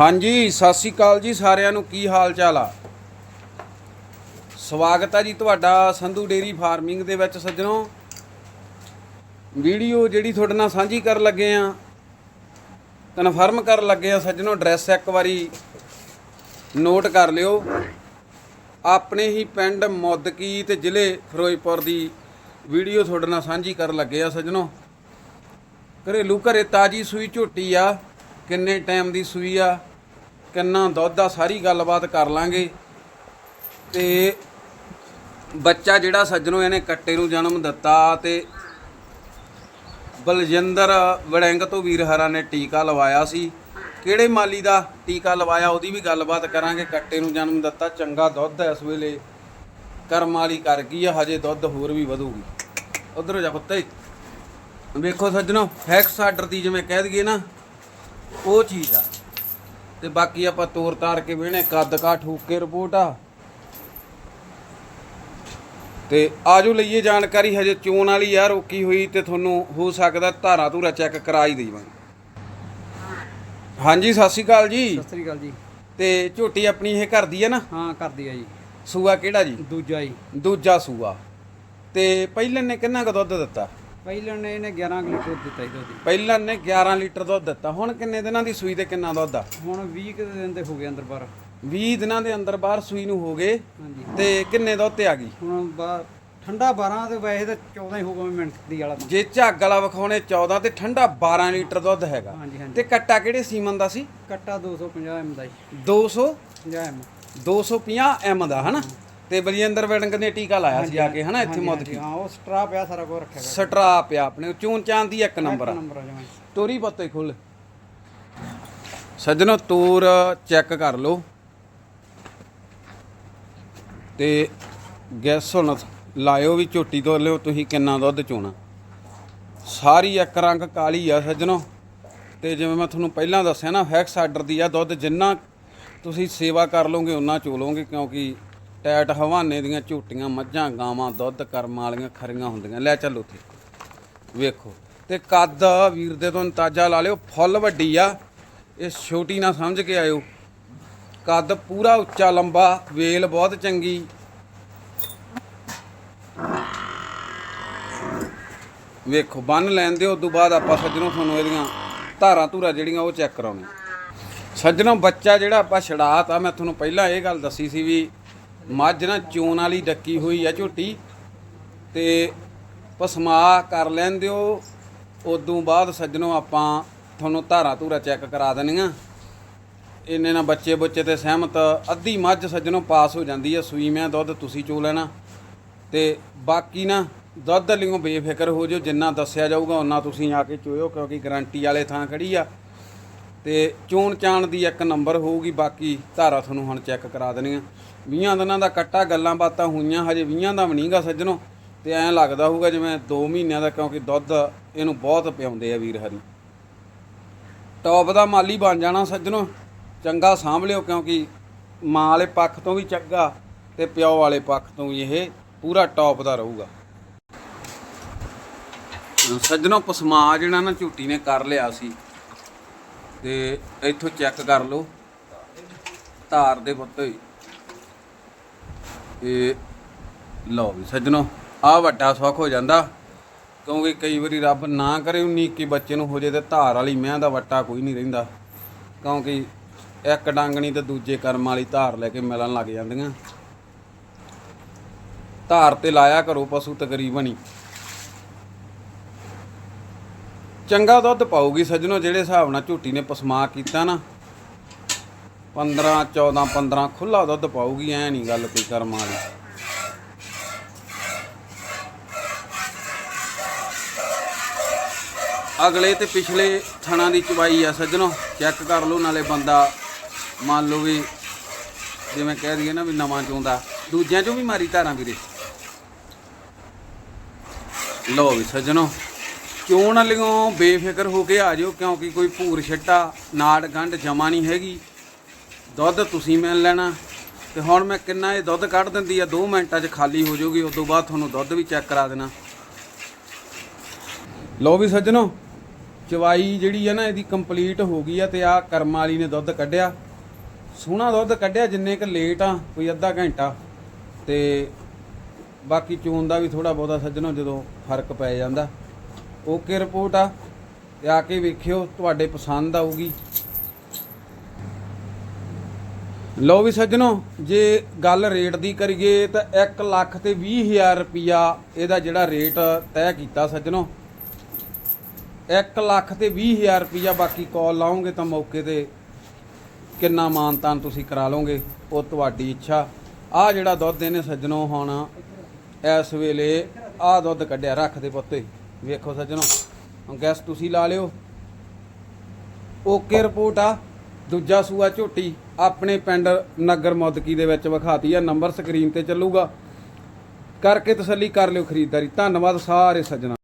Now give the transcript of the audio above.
ਹਾਂਜੀ, ਸਤਿ ਸ੍ਰੀ ਅਕਾਲ ਜੀ ਸਾਰਿਆਂ ਨੂੰ। ਕੀ ਹਾਲ ਚਾਲ ਆ? ਸਵਾਗਤ ਹੈ ਜੀ ਤੁਹਾਡਾ ਸੰਧੂ ਡੇਰੀ ਫਾਰਮਿੰਗ ਦੇ ਵਿੱਚ ਸੱਜਣੋ। ਵੀਡੀਓ ਜਿਹੜੀ ਤੁਹਾਡੇ ਨਾਲ ਸਾਂਝੀ ਕਰਨ ਲੱਗੇ ਆ, ਕਨਫਰਮ ਕਰਨ ਲੱਗੇ ਆ ਸੱਜਣੋ, ਐਡਰੈਸ ਇੱਕ ਵਾਰੀ ਨੋਟ ਕਰ ਲਿਓ। ਆਪਣੇ ਹੀ ਪਿੰਡ ਮੁੱਦਕੀ ਤੇ ਜ਼ਿਲ੍ਹੇ ਫਿਰੋਜ਼ਪੁਰ ਦੀ ਵੀਡੀਓ ਤੁਹਾਡੇ ਨਾਲ ਸਾਂਝੀ ਕਰਨ ਲੱਗੇ ਆ ਸੱਜਣੋ। ਘਰੇਲੂ ਘਰੇ ਤਾਜੀ ਸੂਈ ਝੋਟੀ ਆ, ਕਿੰਨੇ ਟਾਈਮ ਦੀ ਸੂਈ ਆ ਕਿੰਨਾ ਦੁੱਧ ਆ, ਸਾਰੀ ਗੱਲਬਾਤ ਕਰ ਲਾਂਗੇ। ਤੇ ਬੱਚਾ ਜਿਹੜਾ ਸੱਜਣੋ, ਇਹਨੇ ਕੱਟੇ ਨੂੰ ਜਨਮ ਦਿੱਤਾ ਤੇ ਬਲਜਿੰਦਰ ਵੜਿੰਗ ਤੋਂ ਵੀਰ ਹਰਾ ਨੇ ਟੀਕਾ ਲਵਾਇਆ ਸੀ। ਕਿਹੜੇ ਮਾਲੀ ਦਾ ਟੀਕਾ ਲਵਾਇਆ, ਉਹਦੀ ਵੀ ਗੱਲਬਾਤ ਕਰਾਂਗੇ। ਕੱਟੇ ਨੂੰ ਜਨਮ ਦਿੱਤਾ, ਚੰਗਾ ਦੁੱਧ ਹੈ ਇਸ ਵੇਲੇ। ਕਰਮ ਵਾਲੀ ਕਰ ਗਈ ਆ, ਹਜੇ ਦੁੱਧ ਹੋਰ ਵੀ ਵਧੂਗੀ। ਉਧਰ ਜਾ ਕੁੱਤੇ ਵੇਖੋ ਸੱਜਣੋ ਫੈਕਸ ਆਰਡਰ ਦੀ ਜਿਵੇਂ ਕਹਿ ਦਈਏ ਨਾ, ਉਹ ਚੀਜ਼ ਆ। ਤੇ ਬਾਕੀ ਆਪਾਂ ਤੋਰ ਤਾਰ ਕੇ ਵੇਣੇ ਕੱਦ ਕਾ ਠੂਕ ਕੇ ਰਿਪੋਰਟ ਆ। ਤੇ ਆਜੋ ਲਈਏ ਜਾਣਕਾਰੀ ਹਜੇ ਚੋਣ ਵਾਲੀ ਆ ਰੋਕੀ ਹੋਈ ਤੇ ਤੁਹਾਨੂੰ ਹੋ ਸਕਦਾ ਧਾਰਾ ਧੂਰਾ ਚੈੱਕ ਕਰਾ ਹੀ ਦੇਵਾਂਗੇ। ਹਾਂਜੀ ਸਤਿ ਸ਼੍ਰੀ ਅਕਾਲ ਜੀ। ਸਤਿ ਸ੍ਰੀ ਅਕਾਲ ਜੀ। ਤੇ ਝੋਟੀ ਆਪਣੀ ਇਹ ਘਰ ਦੀ ਹੈ ਨਾ? ਹਾਂ ਕਰਦੀ ਆ ਜੀ। ਸੂਆ ਕਿਹੜਾ ਜੀ? ਦੂਜਾ ਜੀ। ਦੂਜਾ ਸੂਆ। ਤੇ ਪਹਿਲੇ ਨੇ ਕਿੰਨਾ ਕੁ ਦੁੱਧ ਦਿੱਤਾ? ਪਹਿਲਾਂ ਨੇ ਇਹਨੇ 11 ਕਿਲੋ ਦੁੱਧ ਦਿੱਤਾ ਜੀ ਦੁੱਧ। ਪਹਿਲਾਂ ਨੇ 11 ਲੀਟਰ ਦੁੱਧ ਦਿੱਤਾ। ਹੁਣ ਕਿੰਨੇ ਦਿਨਾਂ ਦੀ ਸੂਈ ਤੇ ਕਿੰਨਾ ਦੁੱਧ ਆ? ਹੁਣ 20 ਕੁ ਦਿਨ ਦੇ ਹੋ ਗਏ ਅੰਦਰ ਬਾਹਰ। 20 ਦਿਨਾਂ ਦੇ ਅੰਦਰ ਬਾਹਰ ਸੂਈ ਨੂੰ ਹੋ ਗਏ ਹਾਂਜੀ। ਤੇ ਕਿੰਨੇ ਦੁੱਧ ਤੇ ਆ ਗਈ? ਹੁਣ ਬਾਹਰ ਠੰਡਾ 12 ਤੇ ਵੈਸੇ ਤਾਂ 14 ਹੀ ਹੋਗਾ ਮਿੰਟ ਦੀ ਵਾਲਾ ਤਾਂ। ਜੇ ਝੱਗ ਵਾਲਾ ਵਿਖਾਉਣੇ 14 ਤੇ ਠੰਡਾ 12 ਲੀਟਰ ਦੁੱਧ ਹੈਗਾ। ਹਾਂਜੀ ਹਾਂਜੀ। ਤੇ ਕੱਟਾ ਕਿਹੜੇ ਸੀਮਨ ਦਾ ਸੀ? ਕੱਟਾ 250 ਐਮ ਦਾ ਜੀ 200 50 ਐਮ। 250 ਐਮ ਦਾ ਹਨਾ? ਤੇ ਬਲਜਿੰਦਰ ਵੜਿੰਗ ਨੇ ਟੀਕਾ ਲਾਇਆ ਸੀ ਆ ਕੇ ਹਨਾ ਇੱਥੇ ਮੁੱਦ ਕੀ। ਹਾਂ ਉਹ ਸਟਰਾ ਪਿਆ ਸਾਰਾ ਕੁਝ ਰੱਖਿਆ ਗਿਆ। ਸਟਰਾ ਪਿਆ ਆਪਣੇ ਚੂਨ ਚਾਂ ਦੀ ਇੱਕ ਨੰਬਰ ਆ। ਨੰਬਰ ਆ ਜਮਾਂ ਤੋਰੀ ਪੱਤੇ ਖੋਲ। ਸੱਜਣੋ ਤੋਰ ਚੈੱਕ ਕਰ ਲਓ। ਤੇ ਗੈਸ ਹੁਣ ਲਾਇਓ ਵੀ ਝੋਟੀ ਤੋਂ ਲਿਓ ਤੁਸੀਂ ਕਿੰਨਾ ਦੁੱਧ ਚੋਣਾ। ਸਾਰੀ ਇੱਕ ਰੰਗ ਕਾਲੀ ਆ ਸੱਜਣੋ। ਤੇ ਜਿਵੇਂ ਮੈਂ ਤੁਹਾਨੂੰ ਪਹਿਲਾਂ ਦੱਸਿਆ ਨਾ ਫੈਕਸ ਆਰਡਰ ਦੀ ਆ ਦੁੱਧ ਜਿੰਨਾ ਤੁਸੀਂ ਸੇਵਾ ਕਰ ਲਓਗੇ ਉਨਾ ਚੋ ਲਓਗੇ ਕਿਉਂਕਿ ਟੈਟ ਹਵਾਨੇ ਦੀਆਂ ਝੂਟੀਆਂ, ਮੱਝਾਂ, ਗਾਵਾਂ, ਦੁੱਧ ਕਰਮ ਵਾਲੀਆਂ ਖਰੀਆਂ ਹੁੰਦੀਆਂ। ਲੈ ਚੱਲੋ ਉੱਥੇ। ਵੇਖੋ। ਤੇ ਕੱਦ ਵੀਰ ਦੇ ਤੋਂ ਅੰਦਾਜ਼ਾ ਲਾ ਲਿਓ, ਫੁੱਲ ਵੱਡੀ ਆ। ਇਹ ਛੋਟੀ ਨਾ ਸਮਝ ਕੇ ਆਇਓ। ਕੱਦ ਪੂਰਾ ਉੱਚਾ, ਲੰਬਾ, ਵੇਲ ਬਹੁਤ ਚੰਗੀ। ਵੇਖੋ, ਬੰਨ ਲੈਣ ਦਿਓ, ਉਦੋਂ ਬਾਅਦ ਆਪਾਂ ਸੱਜਣੋਂ ਤੁਹਾਨੂੰ ਇਹਦੀਆਂ ਧਾਰਾਂ ਧੂਰਾ ਜਿਹੜੀਆਂ ਉਹ ਚੈੱਕ ਕਰਾਉਣੀ ਸੱਜਣੋਂ ਬੱਚਾ ਜਿਹੜਾ ਆਪਾਂ ਛੜਾਤਾ ਮੈਂ ਤੁਹਾਨੂੰ ਪਹਿਲਾਂ ਇਹ ਗੱਲ ਦੱਸੀ ਸੀ ਵੀ ਮੱਝ ਨਾ ਚੋਣ ਵਾਲੀ ਡੱਕੀ ਹੋਈ ਆ ਝੋਟੀ ਤੇ ਪਸਮਾ ਕਰ ਲੈਣ ਦਿਓ ਉਦੋਂ ਬਾਅਦ ਸੱਜਣੋਂ ਆਪਾਂ ਤੁਹਾਨੂੰ ਧਾਰਾ ਧੂਰਾ ਚੈੱਕ ਕਰਾ ਦੇਣੀਆਂ। ਇੰਨੇ ਨਾਲ ਬੱਚੇ ਬੁੱਚੇ ਤੇ ਸਹਿਮਤ, ਅੱਧੀ ਮੱਝ ਸੱਜਣੋਂ ਪਾਸ ਹੋ ਜਾਂਦੀ ਆ, ਸੂਈ ਮੈਂ ਦੁੱਧ ਤੁਸੀਂ ਚੋ ਲੈਣਾ। ਤੇ ਬਾਕੀ ਨਾ ਦੁੱਧ ਲਿਓ ਬੇਫਿਕਰ ਹੋ ਜਾਓ, ਜਿੰਨਾ ਦੱਸਿਆ ਜਾਊਗਾ ਉਹਨਾਂ ਤੁਸੀਂ ਆ ਕੇ ਚੋਇਓ, ਕਿਉਂਕਿ ਗਾਰੰਟੀ ਵਾਲੇ ਥਾਂ ਖੜੀ ਆ। ਤੇ ਚੋਣ ਚਾਣ ਦੀ ਇੱਕ ਨੰਬਰ ਹੋਊਗੀ, ਬਾਕੀ ਧਾਰਾ ਤੁਹਾਨੂੰ ਹੁਣ ਚੈੱਕ ਕਰਾ ਦੇਣੀਆਂ। 20 ਦਿਨਾਂ ਦਾ ਕੱਟਾ, ਗੱਲਾਂ ਬਾਤਾਂ ਹੋਈਆਂ, ਹਜੇ 20 ਦਾ ਵੀ ਨਹੀਂਗਾ ਸੱਜਣੋ, ਤੇ ਐਂ ਲੱਗਦਾ ਹੋਊਗਾ ਜਿਵੇਂ 2 ਮਹੀਨਿਆਂ ਦਾ, ਕਿਉਂਕਿ ਦੁੱਧ ਇਹਨੂੰ ਬਹੁਤ ਪਿਆਉਂਦੇ ਆ ਵੀਰ ਹਰੀ। ਟੌਪ ਦਾ ਮਾਲੀ ਬਣ ਜਾਣਾ ਸੱਜਣੋ, ਚੰਗਾ ਸਾਂਭ ਲਿਓ, ਕਿਉਂਕਿ ਮਾਂ ਵਾਲੇ ਪੱਖ ਤੋਂ ਵੀ ਚੰਗਾ ਤੇ ਪਿਓ ਵਾਲੇ ਪੱਖ ਤੋਂ ਵੀ ਇਹ ਪੂਰਾ ਟੌਪ ਦਾ ਰਹੂਗਾ। ਸੱਜਣੋ ਪਸਮਾ ਜਿਹੜਾ ਨਾ ਝੂਟੀ ਨੇ ਕਰ ਲਿਆ ਸੀ। ਤੇ ਇੱਥੋਂ ਚੈੱਕ ਕਰ ਲਓ। ਧਾਰ ਦੇ ਪੁੱਤ ਹੋਈ ਇਹ ਲਓ ਵੀ ਸੱਜਣੋ ਆ ਵੱਡਾ ਸੁੱਖ ਹੋ ਜਾਂਦਾ, ਕਿਉਂਕਿ ਕਈ ਵਾਰੀ ਰੱਬ ਨਾ ਕਰੇ 19 ਕੀ ਬੱਚੇ ਨੂੰ ਹੋ ਜੇ ਤੇ ਧਾਰ ਵਾਲੀ ਮਹਿ ਦਾ ਵੱਟਾ ਕੋਈ ਨਹੀਂ ਰਹਿੰਦਾ। ਕਿਉਂਕਿ ਇੱਕ ਡੰਗਣੀ ਤੇ ਦੂਜੇ ਕਰਮ ਵਾਲੀ ਧਾਰ ਲੈ ਕੇ ਮਿਲਣ ਲੱਗ ਜਾਂਦੀਆਂ। ਧਾਰ ਤੇ ਲਾਇਆ ਕਰੋ ਪਸ਼ੂ ਤਕਰੀਬਨ ਹੀ। ਚੰਗਾ ਦੁੱਧ ਪਾਊਗੀ ਸੱਜਣੋ, ਜਿਹੜੇ ਹਿਸਾਬ ਨਾਲ ਝੂਟੀ ਨੇ ਪਸਮਾ ਕੀਤਾ ਨਾ। 15 14 15 ਖੁੱਲਾ ਦੁੱਧ ਪਾਊਗੀ, ਐ ਨਹੀਂ ਗੱਲ ਕੋਈ ਕਰਮ ਵਾਲੀ। ਅਗਲੇ ਤੇ ਪਿਛਲੇ ਥਣਾ ਦੀ ਚਵਾਈ ਆ ਸੱਜਣੋ, ਚੈੱਕ ਕਰ ਲਓ, ਨਾਲੇ ਬੰਦਾ ਮੰਨ ਲਓ ਵੀ ਜਿਵੇਂ ਕਹਿ ਦਈਏ ਨਾ ਵੀ ਨਵਾਂ ਚੋਂਦਾ ਦੂਜਿਆਂ ਚੋਂ ਵੀ ਮਾਰੀ ਧਾਰਾਂ ਵੀਰੇ। ਲਓ ਵੀ ਸੱਜਣੋ ਚੋਣ ਵਾਲਿਓ ਬੇਫਿਕਰ ਹੋ ਕੇ ਆ ਜਾਓ ਕਿਉਂਕਿ ਕੋਈ ਭੂਰ ਛੱਟਾ, ਨਾੜ ਗੰਢ ਜਮਾ ਨਹੀਂ ਹੈਗੀ। ਦੁੱਧ ਤੁਸੀਂ ਮਿਲ ਲੈਣਾ। ਤੇ ਹੁਣ ਮੈਂ ਕਿੰਨਾ ਇਹ ਦੁੱਧ ਕੱਢ ਦਿੰਦੀ ਆ 2 ਮਿੰਟਾਂ 'ਚ ਖਾਲੀ ਹੋ ਜਾਊਗੀ ਉਸ ਤੋਂ ਬਾਅਦ ਤੁਹਾਨੂੰ ਦੁੱਧ ਵੀ ਚੈੱਕ ਕਰਾ ਦੇਣਾ। ਲਓ ਵੀ ਸੱਜਣੋ, ਚਵਾਈ ਜਿਹੜੀ ਆ ਨਾ, ਇਹਦੀ ਕੰਪਲੀਟ ਹੋ ਗਈ ਆ ਤੇ ਆ ਕਰਮ ਵਾਲੀ ਨੇ ਦੁੱਧ ਕੱਢਿਆ। ਸੋਹਣਾ ਦੁੱਧ ਕੱਢਿਆ, ਜਿੰਨੇ ਕ ਲੇਟ ਆ, ਕੋਈ ਅੱਧਾ ਘੰਟਾ। ਤੇ ਬਾਕੀ ਚੂਨ ਦਾ ਵੀ ਥੋੜਾ ਬਹੁਤਾ ਸੱਜਣੋ, ਜਦੋਂ ਫ਼ਰਕ ਪੈ ਜਾਂਦਾ। ਓਕੇ ਰਿਪੋਰਟ ਆ, ਤੇ ਆ ਕੇ ਵੇਖਿਓ, ਤੁਹਾਡੇ ਪਸੰਦ ਆਊਗੀ। ਲਓ ਵੀ ਸੱਜਣੋ, ਜੇ ਗੱਲ ਰੇਟ ਦੀ ਕਰੀਏ, ਤਾਂ 1 ਲੱਖ ਤੇ 20000 ਰੁਪਿਆ ਇਹਦਾ ਜਿਹੜਾ ਰੇਟ ਤੈਅ ਕੀਤਾ ਸੱਜਣੋ। 1 ਲੱਖ ਤੇ 20000 ਰੁਪਿਆ ਬਾਕੀ ਕਾਲ ਲਾਉਂਗੇ ਤਾਂ ਮੌਕੇ ਤੇ ਕਿੰਨਾ ਮਾਨਤਾਨ ਤੁਸੀਂ ਕਰਾ ਲਓਗੇ, ਉਹ ਤੁਹਾਡੀ ਇੱਛਾ। ਆ ਜਿਹੜਾ ਦੁੱਧ ਇਹਨੇ ਸੱਜਣੋ ਹੁਣ ਇਸ ਵੇਲੇ ਆ ਦੁੱਧ ਕੱਢਿਆ ਰੱਖ ਦੇ ਪੁੱਤੇ। ਵੇਖੋ ਸੱਜਣੋ, ਹੁਣ ਗੈਸ ਤੁਸੀਂ ਲਾ ਲਿਓ। ਓਕੇ ਰਿਪੋਰਟ ਆ, ਦੂਜਾ ਸੂਆ ਝੋਟੀ ਆਪਣੇ ਪਿੰਡ ਨਗਰ ਮੌਦਕੀ ਦੇ ਵਿੱਚ ਵਿਖਾਤੀ ਆ ਨੰਬਰ ਸਕਰੀਨ ਤੇ ਚੱਲੂਗਾ। ਕਰਕੇ ਤਸੱਲੀ ਕਰ ਲਿਓ ਖਰੀਦਦਾਰੀ। ਧੰਨਵਾਦ ਸਾਰੇ ਸੱਜਣਾ।